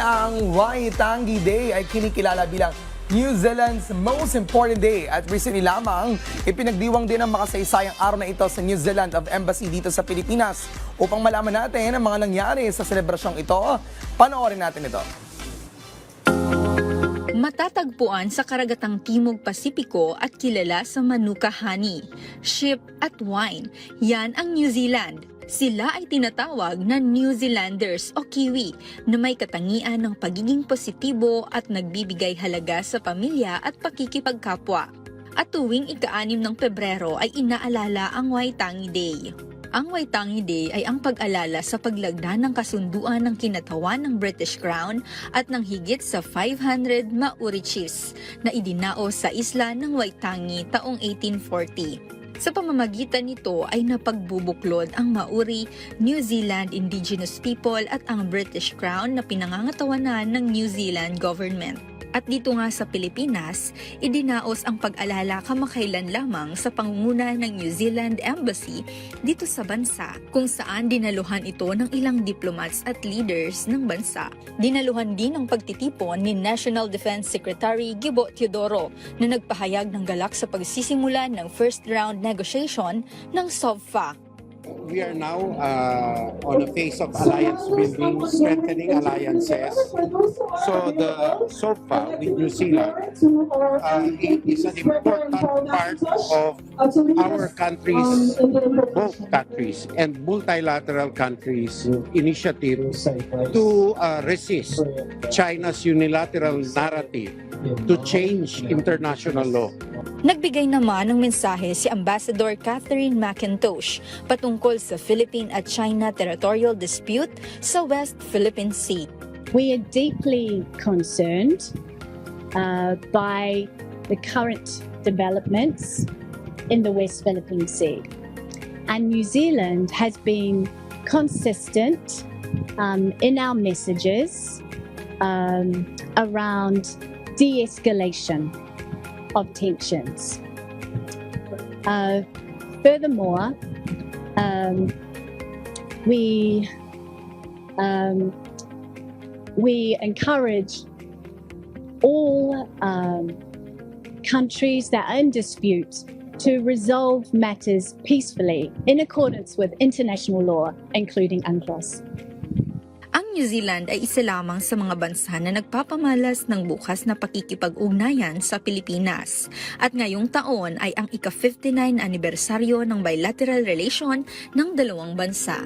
ang Waitangi Day ay kinikilala bilang New Zealand's most important day at recently lamang ipinagdiwang din ang makasaysayang araw na ito sa New Zealand of Embassy dito sa Pilipinas. Upang malaman natin ang mga nangyari sa selebrasyong ito, panoorin natin ito. Matatagpuan sa karagatang Timog Pasipiko at kilala sa Manuka Honey, Ship at Wine. Yan ang New Zealand. Sila ay tinatawag na New Zealanders o Kiwi na may katangian ng pagiging positibo at nagbibigay halaga sa pamilya at pakikipagkapwa. At tuwing ika-anim ng Pebrero ay inaalala ang Waitangi Day. Ang Waitangi Day ay ang pag-alala sa paglagda ng kasunduan ng kinatawan ng British Crown at ng higit sa 500 Maori chiefs na idinaos sa isla ng Waitangi taong 1840. Sa pamamagitan nito ay napagbubuklod ang Maori, New Zealand indigenous people at ang British Crown na pinangangatawanan ng New Zealand government. At dito nga sa Pilipinas, idinaos ang pag-alala kamakailan lamang sa pangunguna ng New Zealand Embassy dito sa bansa kung saan dinaluhan ito ng ilang diplomats at leaders ng bansa. Dinaluhan din ang pagtitipon ni National Defense Secretary Gibo Teodoro na nagpahayag ng galak sa pagsisimula ng first round negotiation ng SOVFA we are now uh, on a phase of alliance building, strengthening alliances. So the SOFA with New Zealand uh, is an important part of our countries, both countries and multilateral countries' initiatives to uh, resist China's unilateral narrative to change international law. Nagbigay naman ng mensahe si Ambassador Catherine McIntosh patungkol sa Philippine at China territorial dispute sa West Philippine Sea. We are deeply concerned uh, by the current developments in the West Philippine Sea. And New Zealand has been consistent um, in our messages um, around de escalation of tensions. Uh, furthermore, um, we um, we encourage all um, countries that are in dispute to resolve matters peacefully in accordance with international law, including UNCLOS. New Zealand ay isa lamang sa mga bansa na nagpapamalas ng bukas na pakikipag-ugnayan sa Pilipinas. At ngayong taon ay ang ika-59 anibersaryo ng bilateral relation ng dalawang bansa.